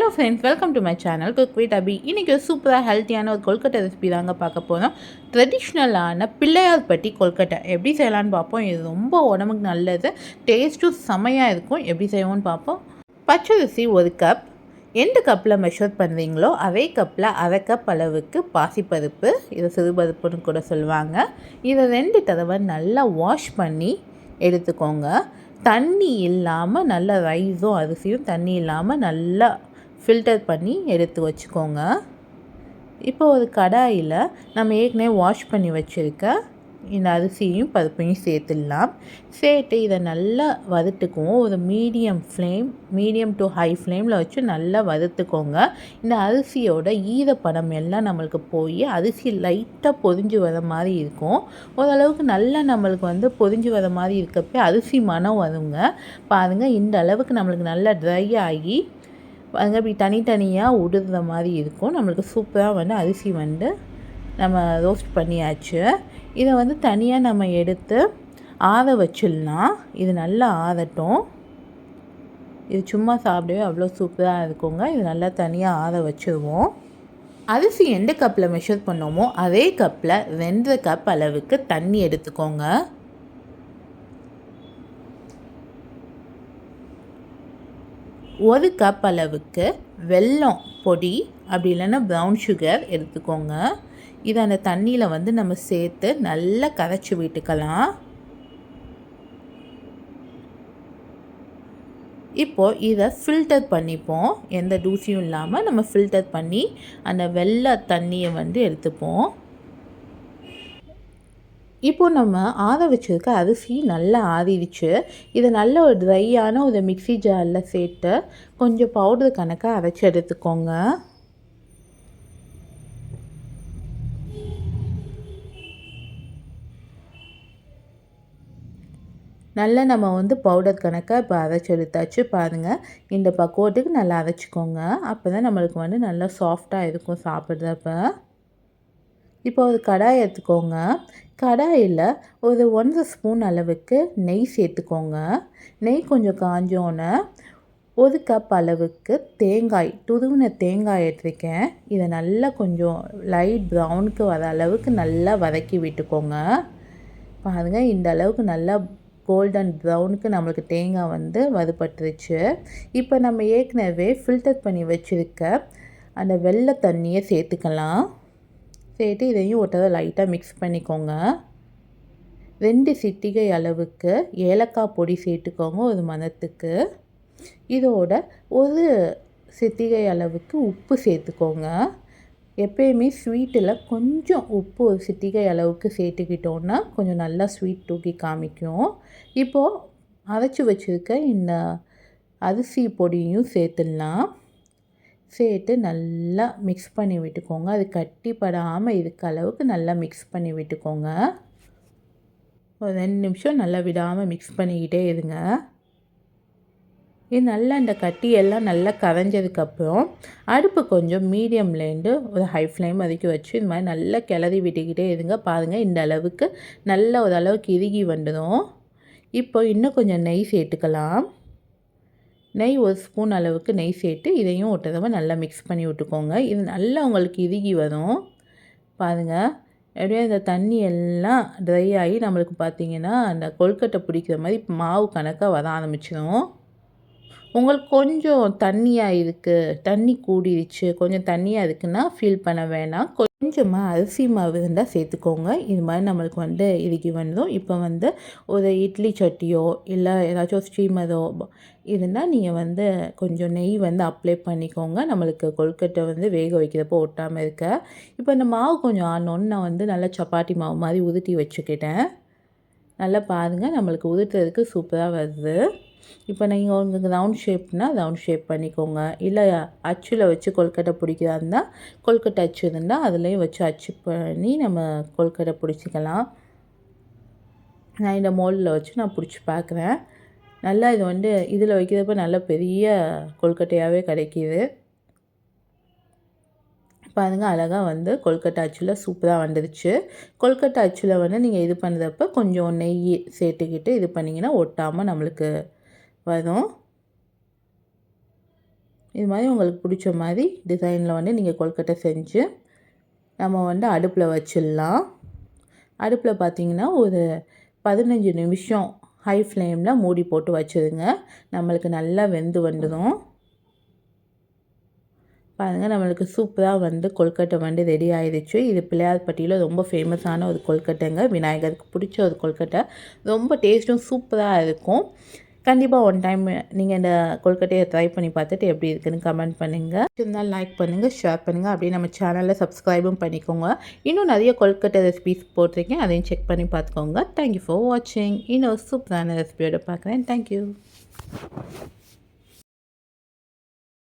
Hello friends welcome to my channel cook with Abhi இன்றைக்கி ஒரு சூப்பராக ஹெல்த்தியான ஒரு கொல்கட்டை ரெசிபி தாங்க பார்க்க போகிறோம் ட்ரெடிஷ்னலான பிள்ளையார் பட்டி கொல்கட்டை. எப்படி செய்யலான்னு பார்ப்போம். இது ரொம்ப உடம்புக்கு நல்லது. டேஸ்ட்டும் செமையாக இருக்கும். எப்படி செய்வோம்னு பார்ப்போம். பச்சரிசி ஒரு கப் எந்த கப்பில் மெஷர் பண்ணுறீங்களோ அதே கப்பில் அரை கப் அளவுக்கு பாசிப்பருப்பு. இதை சிறுபருப்புன்னு கூட சொல்லுவாங்க. இதை ரெண்டு தடவை நல்லா வாஷ் பண்ணி எடுத்துக்கோங்க. தண்ணி இல்லாமல் நல்ல ரைஸும் அரிசியும் தண்ணி இல்லாமல் நல்லா ஃபில்டர் பண்ணி எடுத்து வச்சுக்கோங்க. இப்போ ஒரு கடாயில் நம்ம ஏற்கனவே வாஷ் பண்ணி வச்சுருக்க இந்த அரிசியும் பருப்பையும் சேர்த்துடலாம். சேர்த்து இதை நல்லா வறுத்துக்குவோம் ஒரு medium flame medium to high ஃப்ளேமில் வச்சு நல்லா வறுத்துக்கோங்க இந்த அரிசியோட ஈரப்படம் எல்லாம் நம்மளுக்கு போய் அரிசி லைட்டாக பொறிஞ்சு வர மாதிரி இருக்கும். ஓரளவுக்கு நல்லா நம்மளுக்கு வந்து பொறிஞ்சு வர மாதிரி இருக்கப்போ அரிசி மனம் வருங்க. பாருங்கள் இந்த அளவுக்கு நம்மளுக்கு நல்லா ட்ரை ஆகி அங்கே இப்படி தனித்தனியாக உடுற மாதிரி இருக்கும். நம்மளுக்கு சூப்பராக வந்து அரிசி வந்து நம்ம ரோஸ்ட் பண்ணியாச்சு. இதை வந்து தனியாக நம்ம எடுத்து ஆற வச்சிடலாம் இது நல்லா ஆறட்டும். இது சும்மா சாப்பிடவே அவ்வளோ சூப்பராக இருக்குங்க. இது நல்லா தனியாக ஆற வச்சுருவோம். அரிசி எந்த கப்பில் மெஷர் பண்ணோமோ அதே கப்பில் ரெண்டு கப் அளவுக்கு தண்ணி எடுத்துக்கோங்க. ஒரு கப் அளவுக்கு வெல்லம் பொடி அப்படி இல்லைன்னா ப்ரௌன் சுகர் எடுத்துக்கோங்க. இதை அந்த தண்ணியில் வந்து நம்ம சேர்த்து நல்லா கரைச்சி விட்டுக்கலாம். இப்போது இதை ஃபில்டர் பண்ணிப்போம். எந்த தூசியும் இல்லாமல் நம்ம ஃபில்டர் பண்ணி அந்த வெள்ளை தண்ணியை வந்து எடுத்துப்போம். இப்போது நம்ம ஆற வச்சுருக்க அரிசி நல்லா ஆறிடுச்சு. இதை நல்ல ஒரு ட்ரையான ஒரு மிக்சி ஜாரில் சேர்த்து கொஞ்சம் பவுடர் கணக்காக அரைச்சி எடுத்துக்கோங்க. நல்லா நம்ம வந்து பவுடர் கணக்காக இப்போ அரைச்சி எடுத்தாச்சு பாருங்கள் இந்த பக்குவத்துக்கு நல்லா அரைச்சிக்கோங்க. அப்போ தான் நம்மளுக்கு வந்து நல்லா சாஃப்டாக இருக்கும் சாப்பிட்றப்ப. இப்போ ஒரு கடாய் எடுத்துக்கோங்க. கடாயில் ஒரு ஒன்றரை ஸ்பூன் அளவுக்கு நெய் சேர்த்துக்கோங்க. நெய் கொஞ்சம் காஞ்சோன்னே ஒரு கப் அளவுக்கு தேங்காய் துருவின தேங்காய் எடுத்துருக்கேன். இதை நல்லா கொஞ்சம் லைட் ப்ரௌனுக்கு வர அளவுக்கு நல்லா வதக்கி விட்டுக்கோங்க. பாருங்கள் இந்த அளவுக்கு நல்லா கோல்டன் ப்ரௌனுக்கு நம்மளுக்கு தேங்காய் வந்து வறுபட்டுருச்சு. இப்போ நம்ம ஏற்கனவே ஃபில்டர் பண்ணி வச்சுருக்க அந்த வெள்ளை தண்ணியை சேர்த்துக்கலாம். சேர்த்து இதையும் ஒட்டதை லைட்டாக மிக்ஸ் பண்ணிக்கோங்க. ரெண்டு சிட்டிகை அளவுக்கு ஏலக்காய் பொடி சேர்த்துக்கோங்க ஒரு மனத்துக்கு இதோட ஒரு சிட்டிகை அளவுக்கு உப்பு சேர்த்துக்கோங்க. எப்பயுமே ஸ்வீட்டில் கொஞ்சம் உப்பு ஒரு சிட்டிகை அளவுக்கு சேர்த்துக்கிட்டோன்னா கொஞ்சம் நல்லா ஸ்வீட் தூக்கி காமிக்கும். இப்போது அரைச்சி வச்சுருக்க இந்த அரிசி பொடியும் சேர்த்துடலாம். சேர்த்து நல்லா மிக்ஸ் பண்ணி விட்டுக்கோங்க. அது கட்டிப்படாமல் இருக்க அளவுக்கு நல்லா மிக்ஸ் பண்ணி விட்டுக்கோங்க. ஒரு ரெண்டு நிமிஷம் நல்லா விடாமல் மிக்ஸ் பண்ணிக்கிட்டே இருங்க. இது நல்லா இந்த கட்டியெல்லாம் நல்லா கரைஞ்சதுக்கப்புறம் அடுப்பு கொஞ்சம் மீடியம்லேருந்து ஒரு ஹை ஃப்ளேம் வரைக்கும் வச்சு இது மாதிரி நல்லா கிளறி விட்டுக்கிட்டே இருங்க. பாருங்கள் இந்த அளவுக்கு நல்ல ஒரு அளவுக்கு இறுகி வந்துடும். இப்போ இன்னும் கொஞ்சம் நெய் சேர்த்துக்கலாம். நெய் ஒரு ஸ்பூன் அளவுக்கு நெய் சேர்த்து இதையும் ஒரு தடவை நல்லா மிக்ஸ் பண்ணி விட்டுக்கோங்க. இது நல்லா உங்களுக்கு இறுகி வரும். பாருங்கள் எப்படியோ இந்த தண்ணி எல்லாம் ட்ரை ஆகி நம்மளுக்கு பார்த்திங்கன்னா அந்த கொழுக்கட்டை பிடிக்கிற மாதிரி மாவு கணக்காக வர ஆரம்பிச்சிடும் உங்களுக்கு கொஞ்சம் தண்ணியாக இருக்குது தண்ணி கூடிருச்சு கொஞ்சம் தண்ணியாக இருக்குன்னா ஃபீல் பண்ண வேணாம். கொஞ்சமாக அரிசி மாவு இருந்தால் சேர்த்துக்கோங்க. இது மாதிரி நம்மளுக்கு வந்து இதுக்கு வந்துடும் இப்போ வந்து ஒரு இட்லி சட்டியோ இல்லை ஏதாச்சும் ஸ்டீமரோ இருந்தால் நீங்கள் வந்து கொஞ்சம் நெய் வந்து அப்ளை பண்ணிக்கோங்க. நம்மளுக்கு கொழுக்கட்டை வந்து வேக வைக்கிறப்போ ஒட்டாமல் இருக்க. இப்போ இந்த மாவு கொஞ்சம் ஆனோன்னு நான் வந்து நல்லா சப்பாத்தி மாவு மாதிரி உதுட்டி வச்சுக்கிட்டேன். நல்லா பாருங்கள் நம்மளுக்கு உதுட்டுறதுக்கு சூப்பராக வருது. இப்போ நீங்கள் உங்களுக்கு ரவுண்ட் ஷேப்னால் ரவுண்ட் ஷேப் பண்ணிக்கோங்க. இல்லை அச்சில் வச்சு கொல்கட்டை பிடிக்கிறதா இருந்தால் கொல்கட்டை அச்சு இருந்தால் அதுலேயும் வச்சு அச்சு பண்ணி நம்ம கொல்கட்டை பிடிச்சிக்கலாம். நான் இந்த மோல்டில் வச்சு நான் பிடிச்சி பார்க்குறேன். நல்லா இது வந்து இதில் வைக்கிறப்ப நல்ல பெரிய கொல்கட்டையாகவே கிடைக்கிது. பாருங்கள் அழகாக வந்து கொல்கட்டை அச்சில் சூப்பராக வந்துடுச்சு. கொல்கட்டை அச்சில் வந்து நீங்கள் இது பண்ணுறப்ப கொஞ்சம் நெய் சேர்த்துக்கிட்டு இது பண்ணிங்கன்னா ஒட்டாமல் நம்மளுக்கு வரும். இது மாதிரி உங்களுக்கு பிடிச்ச மாதிரி டிசைனில் வந்து நீங்கள் கொழுக்கட்டை செஞ்சு நம்ம வந்து அடுப்பில் வச்சிடலாம். அடுப்பில் பார்த்தீங்கன்னா ஒரு பதினஞ்சு நிமிஷம் ஹை ஃப்ளேமில் மூடி போட்டு வச்சுருங்க நம்மளுக்கு நல்லா வெந்து வந்துடும். பாருங்கள் நம்மளுக்கு சூப்பராக வந்து கொல்கட்டை வந்து ரெடி ஆயிடுச்சு. இது பிள்ளையார்பட்டியில் ரொம்ப ஃபேமஸான ஒரு கொல்கட்டைங்க. விநாயகருக்கு பிடிச்ச ஒரு கொல்கட்டை. ரொம்ப டேஸ்ட்டும் சூப்பராக இருக்கும். கண்டிப்பாக ஒன் டைம் நீங்கள் இந்த கொல்கட்டையை ட்ரை பண்ணி பார்த்துட்டு எப்படி இருக்குன்னு கமெண்ட் பண்ணுங்கள் இருந்தால் லைக் பண்ணுங்கள் ஷேர் பண்ணுங்கள் அப்படியே நம்ம சேனலில் சப்ஸ்கிரைபும் பண்ணிக்கோங்க. இன்னும் நிறைய கொல்கட்டை ரெசிபிஸ் போட்டிருக்கேன். அதையும் செக் பண்ணி பார்த்துக்கோங்க. தேங்க்யூ ஃபார் வாட்சிங் இன்னும் சூப்பரான ரெசிபியோட பார்க்குறேன். தேங்க்யூ